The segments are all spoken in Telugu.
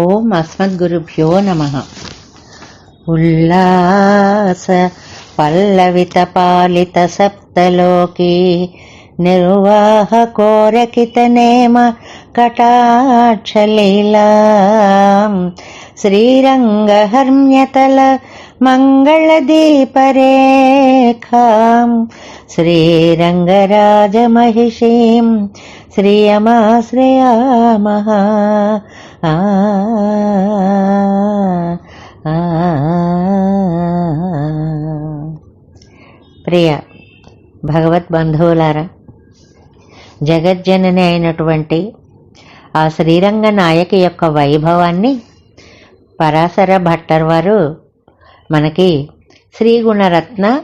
ఓం అస్మద్గురుభ్యో నమ. ఉల్లాస పల్లవిత పాలిత సప్తలోకి నిర్వాహ కోరకిత నేమ కటాక్షలీలా శ్రీరంగహర్మ్యతల మంగళదీపరేఖాం. శ్రీరంగరాజమహిషీం శ్రియమాశ్రయామః ఆ ప్రియ భగవత్ బంధువులారా జగజ్జనని అయినటువంటి ఆ శ్రీరంగ నాయకి యొక్క వైభవాన్ని పరాశర భట్టర్ వారు మనకి శ్రీగుణరత్న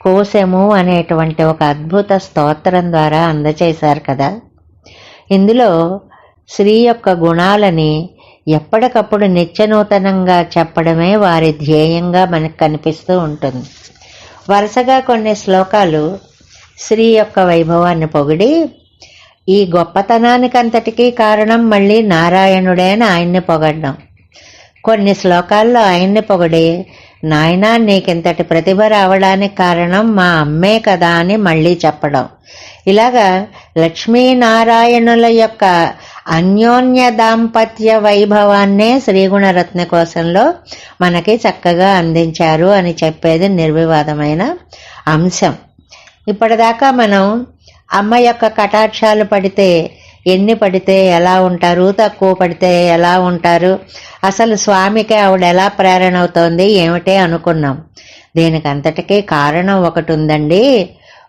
కోశము అనేటువంటి ఒక అద్భుత స్తోత్రం ద్వారా అందచేశారు కదా. ఇందులో స్త్రీ యొక్క గుణాలని ఎప్పటికప్పుడు నిత్యనూతనంగా చెప్పడమే వారి ధ్యేయంగా మనకు కనిపిస్తూ ఉంటుంది. వరుసగా కొన్ని శ్లోకాలు స్త్రీ యొక్క వైభవాన్ని పొగిడి ఈ గొప్పతనానికంతటికీ కారణం మళ్ళీ నారాయణుడే అని ఆయన్ని పొగడ్డం. కొన్ని శ్లోకాల్లో ఆయన్ని పొగిడి నాయనా నీకింతటి ప్రతిభ రావడానికి కారణం మా అమ్మే కదా అని మళ్ళీ చెప్పడం. ఇలాగా లక్ష్మీనారాయణుల యొక్క అన్యోన్య దాంపత్య వైభవాన్నే శ్రీగుణరత్న కోశంలో మనకి చక్కగా అందించారు అని చెప్పేది నిర్వివాదమైన అంశం. ఇప్పటిదాకా మనం అమ్మ యొక్క కటాక్షాలు పడితే ఎన్ని పడితే ఎలా ఉంటారు తక్కువ పడితే ఎలా ఉంటారు అసలు స్వామికి ఆవిడ ఎలా ప్రేరణ అవుతోంది ఏమిటే అనుకున్నాం. దీనికి అంతటికీ కారణం ఒకటి ఉందండి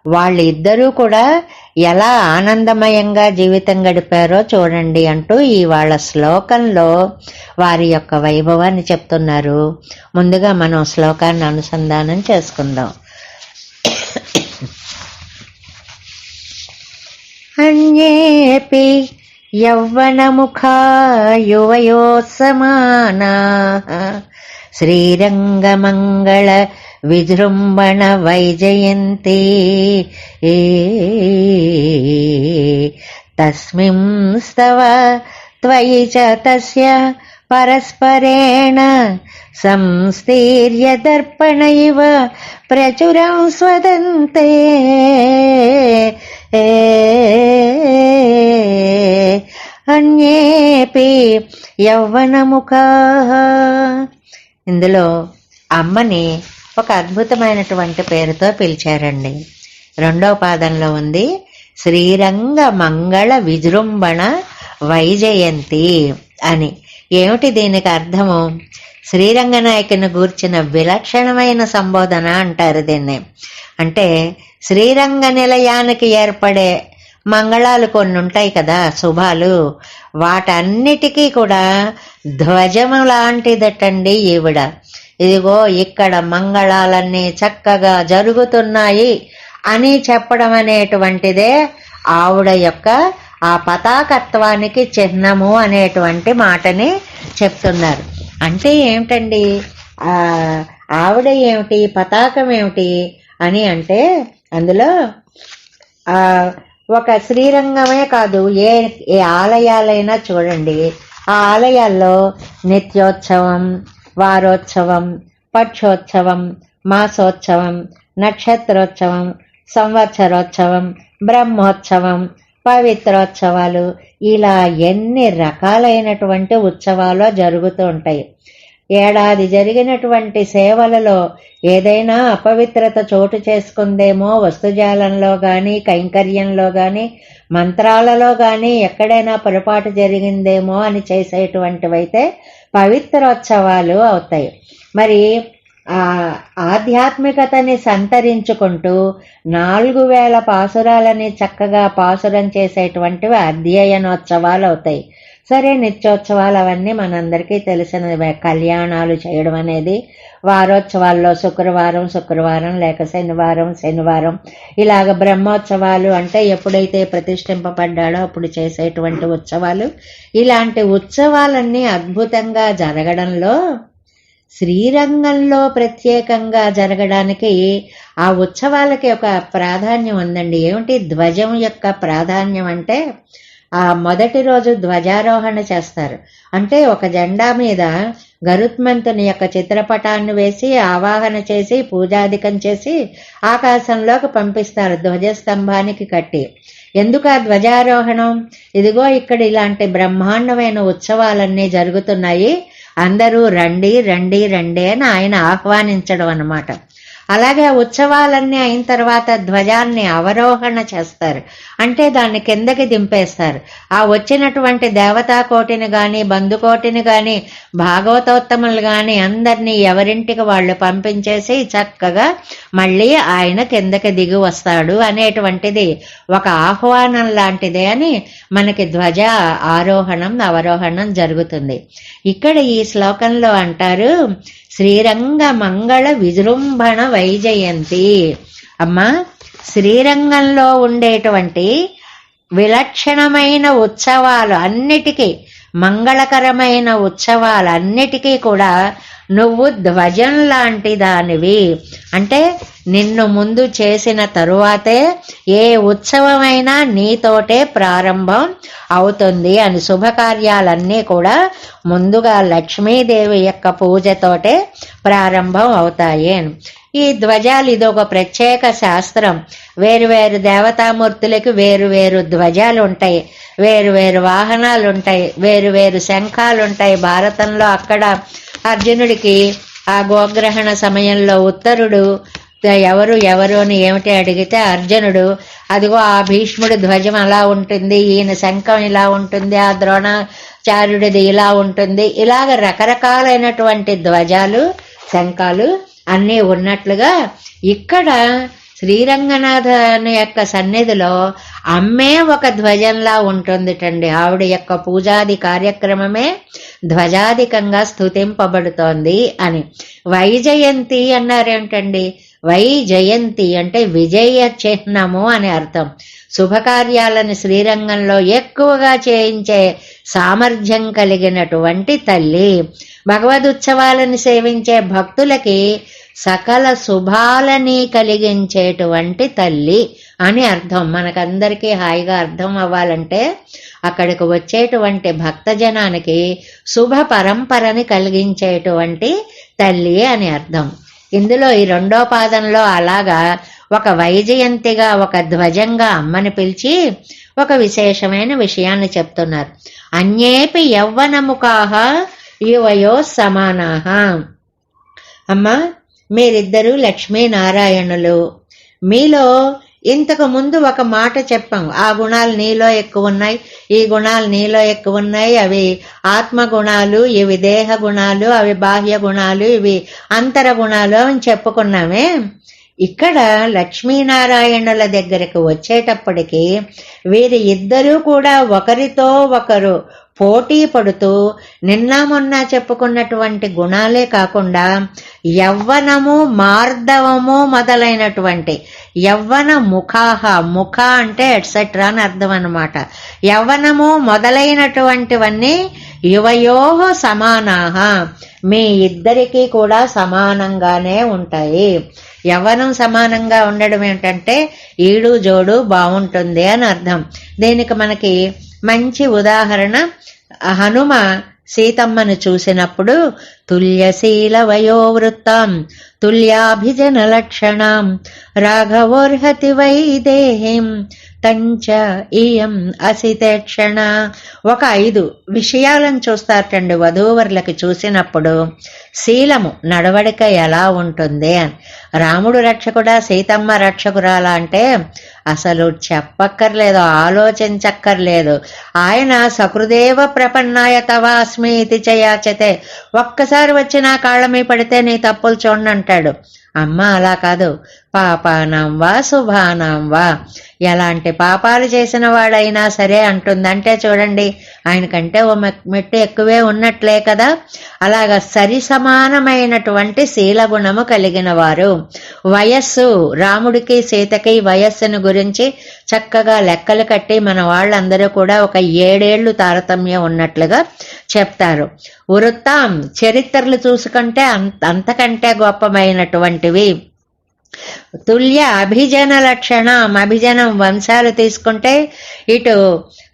వాళ్ళిద్దరూ కూడా ఎలా ఆనందమయంగా జీవితం గడిపారో చూడండి అంటూ ఈ వాళ్ళ శ్లోకంలో వారి యొక్క వైభవాన్ని చెప్తున్నారు. ముందుగా మనం శ్లోకాన్ని అనుసంధానం చేసుకుందాం. అన్యేపి యౌవనముఖా యువయోత్సమానాः శ్రీరంగమంగళ విజృంభణ వైజయంతి తస్మింస్తవ త్వయి చ తస్య పరస్పరేణ సంస్థీర్య దర్పణ ఇవ ప్రచురం స్వదంతే అన్యేపి యౌవనముఖా ఇందులో అమ్మని ఒక అద్భుతమైనటువంటి పేరుతో పిలిచారండి. రెండో పాదంలో ఉంది శ్రీరంగ మంగళ విజృంభణ వైజయంతి అని. ఏమిటి దీనికి అర్థము? శ్రీరంగనాయకుని గూర్చిన విలక్షణమైన సంబోధన అంటారు దీన్ని. అంటే శ్రీరంగ నిలయానికి ఏర్పడే మంగళాలు కొన్ని ఉంటాయి కదా శుభాలు. వాటన్నిటికీ కూడా ధ్వజము లాంటిదటండి ఈవిడ. ఇదిగో ఇక్కడ మంగళాలన్నీ చక్కగా జరుగుతున్నాయి అని చెప్పడం అనేటువంటిదే ఆవిడ యొక్క ఆ పతాకత్వానికి చిహ్నము అనేటువంటి మాటని చెప్తున్నారు. అంటే ఏమిటండి? ఆవిడ ఏమిటి? పతాకం ఏమిటి? అని అంటే అందులో ఒక శ్రీరంగమే కాదు ఏ ఏ ఆలయాలైనా చూడండి. ఆ ఆలయాల్లో నిత్యోత్సవం వారోత్సవం పక్షోత్సవం మాసోత్సవం నక్షత్రోత్సవం సంవత్సరోత్సవం బ్రహ్మోత్సవం పవిత్రోత్సవాలు ఇలా ఎన్ని రకాలైనటువంటి ఉత్సవాలు జరుగుతూ ఉంటాయి. ఏడాది జరిగినటువంటి సేవలలో ఏదైనా అపవిత్రత చోటు చేసుకుందేమో వస్తుజాలంలో కానీ కైంకర్యంలో కానీ మంత్రాలలో కానీ ఎక్కడైనా పొరపాటు జరిగిందేమో అని చేసేటువంటివైతే పవిత్రోత్సవాలు అవుతాయి. మరి ఆధ్యాత్మికతని సంతరించుకుంటూ నాలుగు వేల పాసురాలని చక్కగా పాసురం చేసేటువంటివి అధ్యయనోత్సవాలు అవుతాయి. సరే నిత్యోత్సవాలు అవన్నీ మనందరికీ తెలిసిన కళ్యాణాలు చేయడం అనేది వారోత్సవాల్లో శుక్రవారం శుక్రవారం లేక శనివారం శనివారం. ఇలాగ బ్రహ్మోత్సవాలు అంటే ఎప్పుడైతే ప్రతిష్ఠింపబడ్డాడో అప్పుడు చేసేటువంటి ఉత్సవాలు. ఇలాంటి ఉత్సవాలన్నీ అద్భుతంగా జరగడంలో శ్రీరంగంలో ప్రత్యేకంగా జరగడానికి ఆ ఉత్సవాలకి ఒక ప్రాధాన్యం ఉందండి. ఏమిటి? ధ్వజం యొక్క ప్రాధాన్యం అంటే ఆ మొదటి రోజు ధ్వజారోహణ చేస్తారు. అంటే ఒక జెండా మీద గరుత్మంతుని యొక్క చిత్రపటాన్ని వేసి ఆవాహన చేసి పూజాధికం చేసి ఆకాశంలోకి పంపిస్తారు ధ్వజస్తంభానికి కట్టి. ఎందుకు ఆ ధ్వజారోహణం? ఇదిగో ఇక్కడ ఇలాంటి బ్రహ్మాండమైన ఉత్సవాలన్నీ జరుగుతున్నాయి. అందరూ రండి రండి రండి అని ఆయన ఆహ్వానించడం అన్నమాట. అలాగే ఉత్సవాలన్నీ అయిన తర్వాత ధ్వజాన్ని అవరోహణ చేస్తారు. అంటే దాన్ని కిందకి దింపేస్తారు. ఆ వచ్చినటువంటి దేవతా కోటిని గాని బంధుకోటిని గాని భాగవతోత్తములు గాని అందరినీ ఎవరింటికి వాళ్ళు పంపించేసి చక్కగా మళ్ళీ ఆయన కిందకి దిగి వస్తాడు అనేటువంటిది ఒక ఆహ్వానం లాంటిదే అని మనకి ధ్వజ ఆరోహణం అవరోహణం జరుగుతుంది. ఇక్కడ ఈ శ్లోకంలో అంటారు శ్రీరంగ మంగళ విజృంభణ వైజయంతి. అమ్మా శ్రీరంగంలో ఉండేటువంటి విలక్షణమైన ఉత్సవాలు అన్నిటికీ మంగళకరమైన ఉత్సవాలన్నిటికీ కూడా నువ్వు ధ్వజం లాంటి దానివి. అంటే నిన్ను ముందు చేసిన తరువాతే ఏ ఉత్సవమైనా నీతోటే ప్రారంభం అవుతుంది అని శుభకార్యాలన్నీ కూడా ముందుగా లక్ష్మీదేవి యొక్క పూజతోటే ప్రారంభం అవుతాయి ఈ ధ్వజాలు ఇదొక ప్రత్యేక శాస్త్రం. వేరు వేరు దేవతామూర్తులకి వేరు వేరు ధ్వజాలు ఉంటాయి వేరు వేరు వాహనాలు ఉంటాయి వేరు వేరు శంఖాలు ఉంటాయి భారతంలో అక్కడ అర్జునుడికి ఆ గోగ్రహణ సమయంలో ఉత్తరుడు ఎవరు ఎవరు అని ఏమిటి అడిగితే అర్జునుడు అదిగో ఆ భీష్ముడి ధ్వజం అలా ఉంటుంది ఈయన శంఖం ఇలా ఉంటుంది ఆ ద్రోణాచార్యుడిది ఇలా ఉంటుంది. ఇలాగ రకరకాలైనటువంటి ధ్వజాలు శంఖాలు అన్నీ ఉన్నట్లుగా ఇక్కడ శ్రీరంగనాథని యొక్క సన్నిధిలో అమ్మే ఒక ధ్వజంలా ఉంటుందిటండి. ఆవిడ యొక్క పూజాది కార్యక్రమమే ధ్వజాధికంగా స్థుతింపబడుతోంది అని. వైజయంతి అన్నారేమిటండి? వై జయంతి అంటే విజయ చిహ్నము అని అర్థం. శుభకార్యాలను శ్రీరంగంలో ఎక్కువగా చేయించే సామర్థ్యం కలిగినటువంటి తల్లి. భగవదుత్సవాలను సేవించే భక్తులకి సకల శుభాలని కలిగించేటువంటి తల్లి అని అర్థం. మనకందరికీ హాయిగా అర్థం అవ్వాలంటే అక్కడికి వచ్చేటువంటి భక్తజనానికి శుభ పరంపరని కలిగించేటువంటి తల్లి అని అర్థం. ఇందులో ఈ రెండో పాదంలో అలాగా ఒక వైజయంతిగా ఒక ధ్వజంగా అమ్మని పిలిచి ఒక విశేషమైన విషయాన్ని చెప్తున్నారు. అన్యేపి యవ్వనముఖాహ యువయో సమానాహ అమ్మ మీరిద్దరూ లక్ష్మీనారాయణులు. మీలో ఇంతకు ముందు ఒక మాట చెప్పాం. ఆ గుణాలు నీలో ఎక్కువ ఉన్నాయి ఈ గుణాలు నీలో ఎక్కువ ఉన్నాయి. అవి ఆత్మ గుణాలు ఇవి దేహ గుణాలు అవి బాహ్య గుణాలు ఇవి అంతర గుణాలు అని చెప్పుకున్నామే. ఇక్కడ లక్ష్మీనారాయణుల దగ్గరకు వచ్చేటప్పటికి వీరి ఇద్దరూ కూడా ఒకరితో ఒకరు పోటీ పడుతూ నిన్న మొన్న చెప్పుకున్నటువంటి గుణాలే కాకుండా యవ్వనము మార్ధవము మొదలైనటువంటి యవ్వన ముఖాహ ముఖ అంటే ఎట్సెట్రా అని అర్థం అనమాట యవ్వనము మొదలైనటువంటివన్నీ యువయోహ సమానాహ. మీ ఇద్దరికీ కూడా సమానంగానే ఉంటాయి. యవ్వనం సమానంగా ఉండడం ఏంటంటే ఈడు జోడు బాగుంటుంది అని అర్థం. దీనికి మనకి మంచి ఉదాహరణ హనుమ సీతమ్మను చూసినప్పుడు తుల్యశీల వయోవృత్తం. తుల్యాభిజన లక్షణం రాఘవోర్హతి వైదేహీం తంచ ఇయం అసితేక్షణ ఒక ఐదు విషయాలను చూస్తారటండి వధూవరులకి చూసినప్పుడు. శీలము నడవడిక ఎలా ఉంటుంది అని. రాముడు రక్షకుడా సీతమ్మ రక్షకురాలా అంటే అసలు చెప్పక్కర్లేదు ఆలోచించక్కర్లేదు. ఆయన సకృదేవ ప్రపన్నాయ తవాస్మి ఇది చయాచతే. ఒక్కసారి వచ్చి నా కాళ్ళ మీద పడితే నీ తప్పులు చూడండి అంటాడు. అమ్మ అలా కాదు. పాపానాం వా శుభానాం వా. ఎలాంటి పాపాలు చేసిన వాడైనా సరే అంటుందంటే చూడండి ఆయనకంటే ఓ మెట్టు ఎక్కువే ఉన్నట్లే కదా. అలాగా సరి సమానమైనటువంటి శీలగుణము కలిగిన వారు. వయస్సు రాముడికి సీతకి వయస్సును గురించి చక్కగా లెక్కలు కట్టి మన వాళ్ళందరూ కూడా ఒక ఏడేళ్ళు తారతమ్యం ఉన్నట్లుగా చెప్తారు. వృత్తాం చరిత్రలు చూసుకుంటే అంతకంటే గొప్పమైనటువంటి గొప్పమైనటువంటివి తుల్య అభిజన లక్షణం అభిజనం వంశాలు తీసుకుంటే ఇటు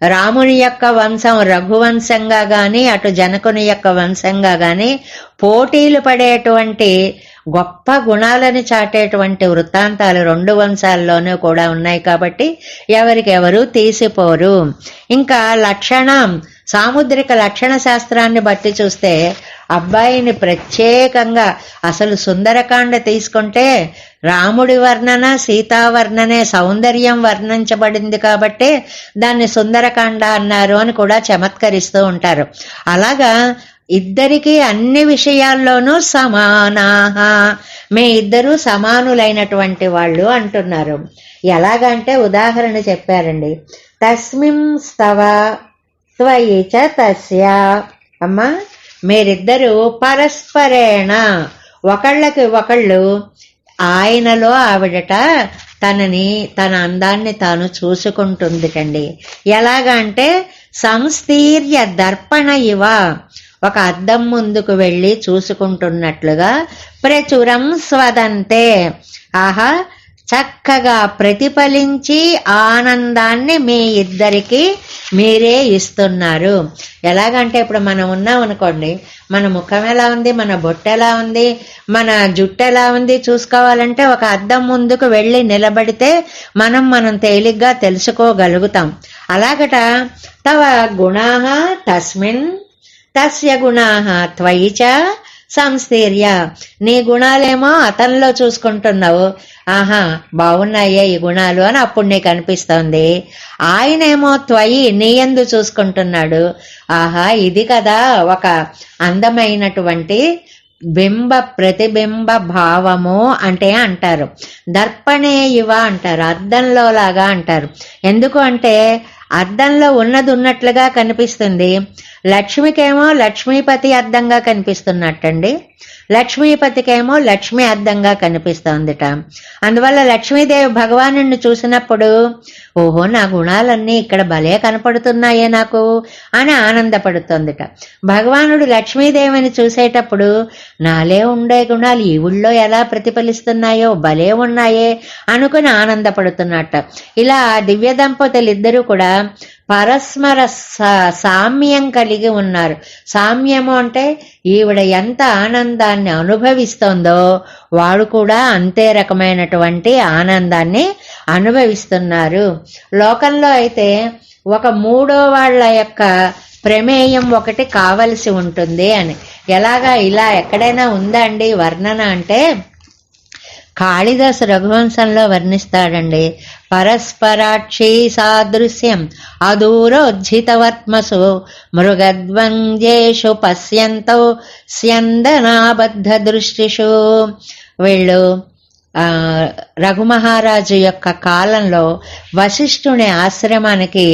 రాముని యొక్క వంశం రఘువంశంగా గాని అటు జనకుని యొక్క వంశంగా గాని పోటీలు పడేటువంటి గొప్ప గుణాలను చాటేటువంటి వృత్తాంతాలు రెండు వంశాల్లోనూ కూడా ఉన్నాయి కాబట్టి ఎవరికెవరు తీసిపోరు. ఇంకా లక్షణం సాముద్రిక లక్షణ శాస్త్రాన్ని బట్టి చూస్తే అబ్బాయిని ప్రత్యేకంగా అసలు సుందరకాండ తీసుకుంటే రాముడి వర్ణన సీతావర్ణనే సౌందర్యం వర్ణించబడింది కాబట్టి దాన్ని సుందరకాండ అన్నారు అని కూడా చమత్కరిస్తూ ఉంటారు. అలాగా ఇద్దరికి అన్ని విషయాల్లోనూ సమానాహ. మీ ఇద్దరు సమానులైనటువంటి వాళ్ళు అంటున్నారు. ఎలాగంటే ఉదాహరణ చెప్పారండి. తస్మిం స్తవ త్వయిచ చ తస్య అమ్మా మీరిద్దరూ పరస్పరేణ. ఒకళ్ళకి ఒకళ్ళు ఆయనలో ఆవిడట తనని తన అందాన్ని తాను చూసుకుంటుందిటండి ఎలాగంటే సంస్థీర్య దర్పణ ఇవ. ఒక అద్దం ముందుకు వెళ్ళి చూసుకుంటున్నట్లుగా ప్రచురం స్వదంతే. ఆహా చక్కగా ప్రతిఫలించి ఆనందాన్ని మీ ఇద్దరికి మీరే ఇస్తున్నారు. ఎలాగంటే ఇప్పుడు మనం ఉన్నాం అనుకోండి మన ముఖం ఎలా ఉంది మన బొట్టు ఎలా ఉంది మన జుట్టు ఎలా ఉంది చూసుకోవాలంటే ఒక అద్దం ముందుకు వెళ్ళి నిలబడితే మనం మనం తేలిగ్గా తెలుసుకోగలుగుతాం. అలాగట తవ గుణా తస్మిన్ తస్య గుణా త్వయిచ చ సంస్థీర్య. నీ గుణాలేమో అతనిలో చూసుకుంటున్నావు. ఆహా బాగున్నాయే ఈ గుణాలు అని అప్పుడు నీకు అనిపిస్తోంది. ఆయనేమో త్వయి నీయందు చూసుకుంటున్నాడు. ఆహా ఇది కదా ఒక అందమైనటువంటి బింబ ప్రతిబింబ భావము అంటే అంటారు. దర్పణే ఇవ అంటారు అద్దంలో లాగా అంటారు. ఎందుకు అంటే అద్దంలో ఉన్నది ఉన్నట్లుగా కనిపిస్తుంది. లక్ష్మికేమో లక్ష్మీపతి అద్దంగా కనిపిస్తున్నట్టండి. లక్ష్మీపతికేమో లక్ష్మి అద్దంగా కనిపిస్తోందిట. అందువల్ల లక్ష్మీదేవి భగవాను చూసినప్పుడు ఓహో నా గుణాలన్నీ ఇక్కడ భలే కనపడుతున్నాయే నాకు అని ఆనందపడుతోందిట. భగవానుడు లక్ష్మీదేవిని చూసేటప్పుడు నాలే ఉండే గుణాలు ఈ ఊళ్ళో ఎలా ప్రతిఫలిస్తున్నాయో భలే ఉన్నాయే అనుకుని ఆనందపడుతున్నట్ట. ఇలా దివ్య దంపతులు ఇద్దరూ కూడా పరస్పర సామ్యం కలిగి ఉన్నారు. సామ్యము అంటే ఈవిడ ఎంత ఆనందాన్ని అనుభవిస్తోందో వాడు కూడా అంతే రకమైనటువంటి ఆనందాన్ని అనుభవిస్తున్నారు. లోకంలో అయితే ఒక మూడో వాళ్ళ యొక్క ప్రమేయం ఒకటి కావలసి ఉంటుంది అని. ఎలాగా ఇలా ఎక్కడైనా ఉందా అండి వర్ణన అంటే? కాళిదాసు రఘువంశంలో వర్ణిస్తాడండి. పరస్పరాక్షి సాదృశ్యం అదూరోజ్జితవర్త్మసు మృగద్వంజేషు పశ్యంతో స్యందనాబద్ధ దృష్టిషు. వీళ్ళు రఘుమహారాజు యొక్క కాలంలో వశిష్ఠుని ఆశ్రమానికి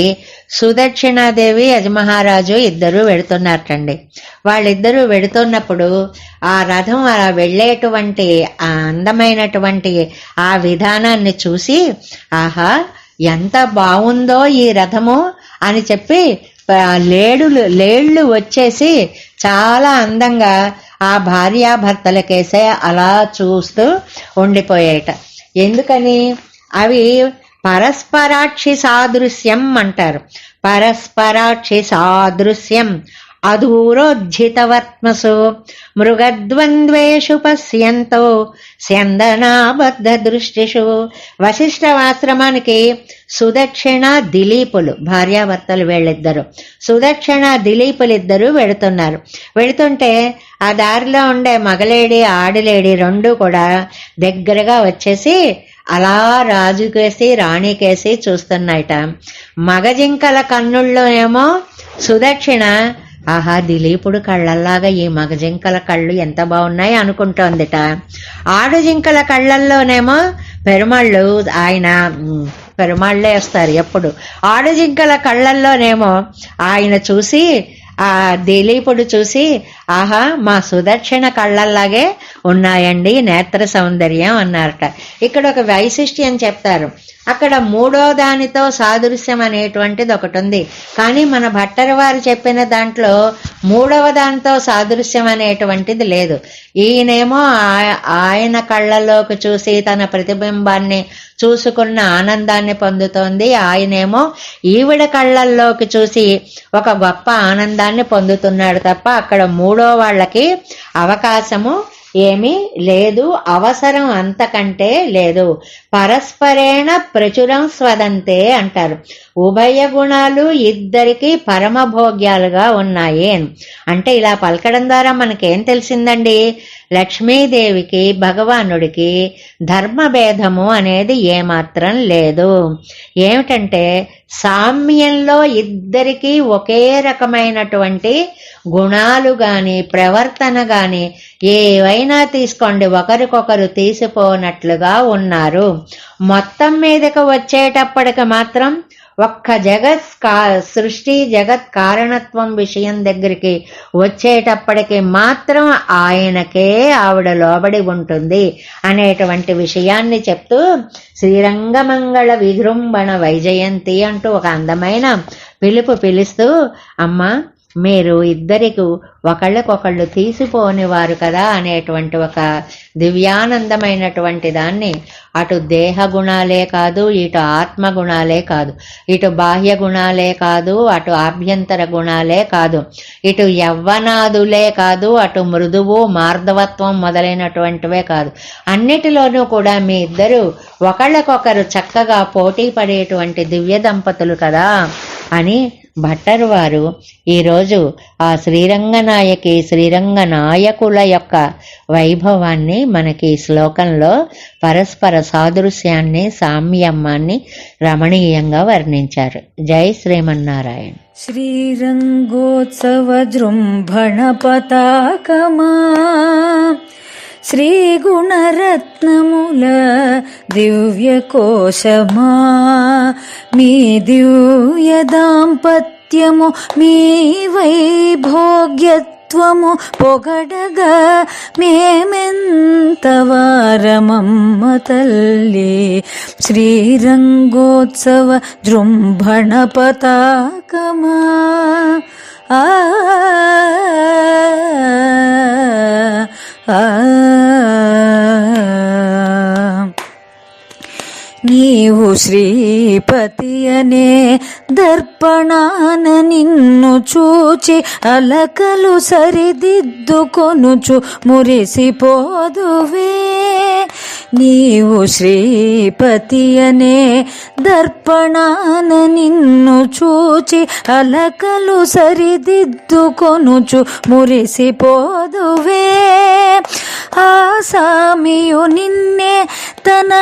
సుదక్షిణాదేవి యజమహారాజు ఇద్దరు వెడుతున్నారటండి. వాళ్ళిద్దరూ వెడుతున్నప్పుడు ఆ రథం అలా వెళ్ళేటువంటి ఆ అందమైనటువంటి ఆ విధానాన్ని చూసి ఆహా ఎంత బాగుందో ఈ రథము అని చెప్పి లేడులు లేళ్ళు వచ్చేసి చాలా అందంగా ఆ భార్యాభర్తలకేసే అలా చూస్తూ ఉండిపోయేట. ఎందుకని? అవి పరస్పరాక్షి సాదృశ్యం అంటారు. పరస్పరాక్షి సాదృశ్యం. అధూరోజ్జితవర్త్మసు మృగద్వంద్వేషు పశ్యంతో స్యందనాబద్ధ దృష్టిషు వశిష్ఠవాశ్రమానికి సుదక్షిణ దిలీపులు భార్యాభర్తలు వీళ్ళిద్దరు. సుదక్షిణ దిలీపులు ఇద్దరు వెడుతున్నారు వెడుతుంటే ఆ దారిలో ఉండే మగలేడి ఆడలేడి రెండు కూడా దగ్గరగా వచ్చేసి అలా రాజుకేసి రాణికేసి చూస్తున్నాయట. మగజింకల కన్నుల్లో ఏమో సుదక్షిణ ఆహా దిలీపుడు కళ్ళల్లాగా ఈ మగజింకల కళ్ళు ఎంత బాగున్నాయి అనుకుంటోందిట. ఆడుజింకల కళ్ళల్లోనేమో పెరుమాళ్ళు ఆయన పెరుమాళ్ళే వస్తారు ఎప్పుడు. ఆడుజింకల కళ్ళల్లోనేమో ఆయన చూసి ఆ దిలీపుడు చూసి ఆహా మా సుదక్షిణ కళ్ళల్లాగే ఉన్నాయండి నేత్ర సౌందర్యం అన్నారట. ఇక్కడ ఒక వైశిష్ట్యం చెప్తారు. అక్కడ మూడో దానితో సాదృశ్యం అనేటువంటిది ఒకటి ఉంది కానీ మన భట్టరి వారు చెప్పిన దాంట్లో మూడవ దానితో సాదృశ్యం అనేటువంటిది లేదు. ఈయనేమో ఆ- ఆయన కళ్ళలోకి చూసి తన ప్రతిబింబాన్ని చూసుకున్న ఆనందాన్ని పొందుతోంది. ఆయనేమో ఈవిడ కళ్ళల్లోకి చూసి ఒక గొప్ప ఆనందాన్ని పొందుతున్నాడు తప్ప అక్కడ మూడో వాళ్ళకి అవకాశము ఏమీ? లేదు అవసరం అంతకంటే లేదు. పరస్పరేణ ప్రచురం స్వదంతే అంటారు. ఉభయ గుణాలు ఇద్దరికీ పరమభోగ్యాలుగా ఉన్నాయి. అంటే ఇలా పలకడం ద్వారా మనకేం తెలిసిందండి? లక్ష్మీదేవికి భగవానుడికి ధర్మభేదము అనేది ఏమాత్రం లేదు. ఏమిటంటే సామ్యంలో ఇద్దరికీ ఒకే రకమైనటువంటి గుణాలు గాని ప్రవర్తన గాని ఏవైనా తీసుకోండి. ఒకరికొకరు తీసిపోనట్లుగా ఉన్నారు. మొత్తం మీదకి వచ్చేటప్పటికి మాత్రం ఒక్క జగత్ కా సృష్టి జగత్ కారణత్వం విషయం దగ్గరికి వచ్చేటప్పటికి మాత్రం ఆయనకే ఆవిడ లోబడి ఉంటుంది అనేటువంటి విషయాన్ని చెప్తూ శ్రీరంగమంగళ విజృంభణ వైజయంతి అంటూ ఒక అందమైన పిలుపు పిలుస్తూ అమ్మా మీరు ఇద్దరికి ఒకళ్ళకొకళ్ళు తీసిపోని వారు కదా అనేటువంటి ఒక దివ్యానందమైనటువంటి దాన్ని అటు దేహ గుణాలే కాదు ఇటు ఆత్మ గుణాలే కాదు. ఇటు బాహ్య గుణాలే కాదు అటు ఆభ్యంతర గుణాలే కాదు. ఇటు యవ్వనాదులే కాదు అటు మృదువు మార్ధవత్వం మొదలైనటువంటివే కాదు. అన్నిటిలోనూ కూడా మీ ఇద్దరు ఒకళ్ళకొకరు చక్కగా పోటీ పడేటువంటి దివ్య దంపతులు కదా అని భట్టరు వారు ఈరోజు ఆ శ్రీరంగనాయకి శ్రీరంగ నాయకుల యొక్క వైభవాన్ని మనకి శ్లోకంలో పరస్పర సాదృశ్యాన్ని సామ్యమ్మాన్ని రమణీయంగా వర్ణించారు. జై శ్రీమన్నారాయణ. శ్రీగుణరత్నముల దివ్య కోశమా మీ దివ్య దాంపత్యము మీ వైభోగ్యత్వము పొగడగా మేమెంతవారమమ్మ తల్లి. శ్రీరంగోత్సవ జృంభణ పతాకమా ఆ ఆ నీవు శ్రీపతి అనే దర్పణాన నిన్ను చూచి అలకలు సరిదిద్దుకొనుచు మురిసిపోదువే. నీవు శ్రీపతి అనే దర్పణాన నిన్ను చూచి అలకలు సరిదిద్దుకొనుచు మురిసిపోదువే. ఆ సామియు నిన్నే తన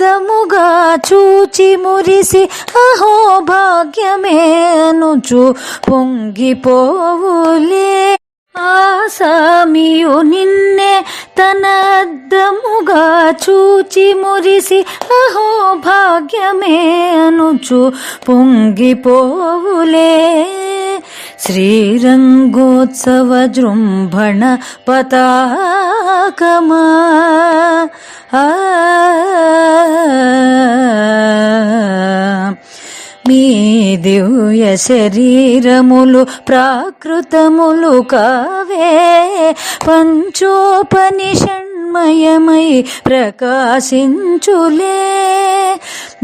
అద్దముగా చూచి మురిసి అహో భాగ్యమే అనుచు పొంగిపోవులే. ఆసామియు నిన్నే తన అద్దముగా చూచి మురిసి అహో భాగ్యమే అనుచు పొంగిపోవులే. శ్రీరంగోత్సవ జృంభణ పతాకమా మీ దివ్య శరీరములు ప్రాకృతములు కావే. తన్మయమై ప్రకాశించులే.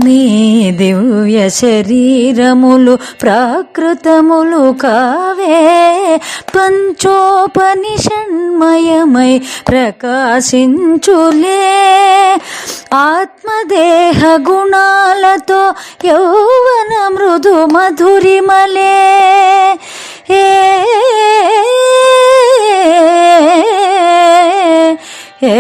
నీ దివ్య శరీరములు ప్రాకృతములు కావే. పంచోపనిషణ్మయమై ప్రకాశించులే. ఆత్మదేహ గుణాలతో యౌవన మృదు మధురిమలే. ఏ ఏ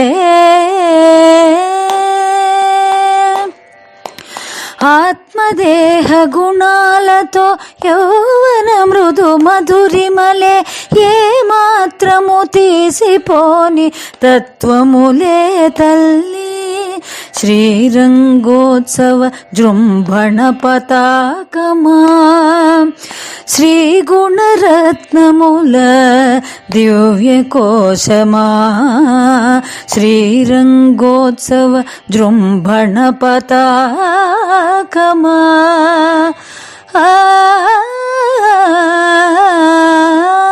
ఆత్మదేహ గుణాలతో యౌవన మృదు మధురిమలే ఏ మాత్రము తీసిపోని తత్వములే తల్లి. శ్రీరంగోత్సవ జృంభణ పతాకమా. శ్రీ గుణరత్నముల దివ్య కోశమా. శ్రీరంగోత్సవ జృంభణ పతాకమా. 啊啊啊啊啊啊啊啊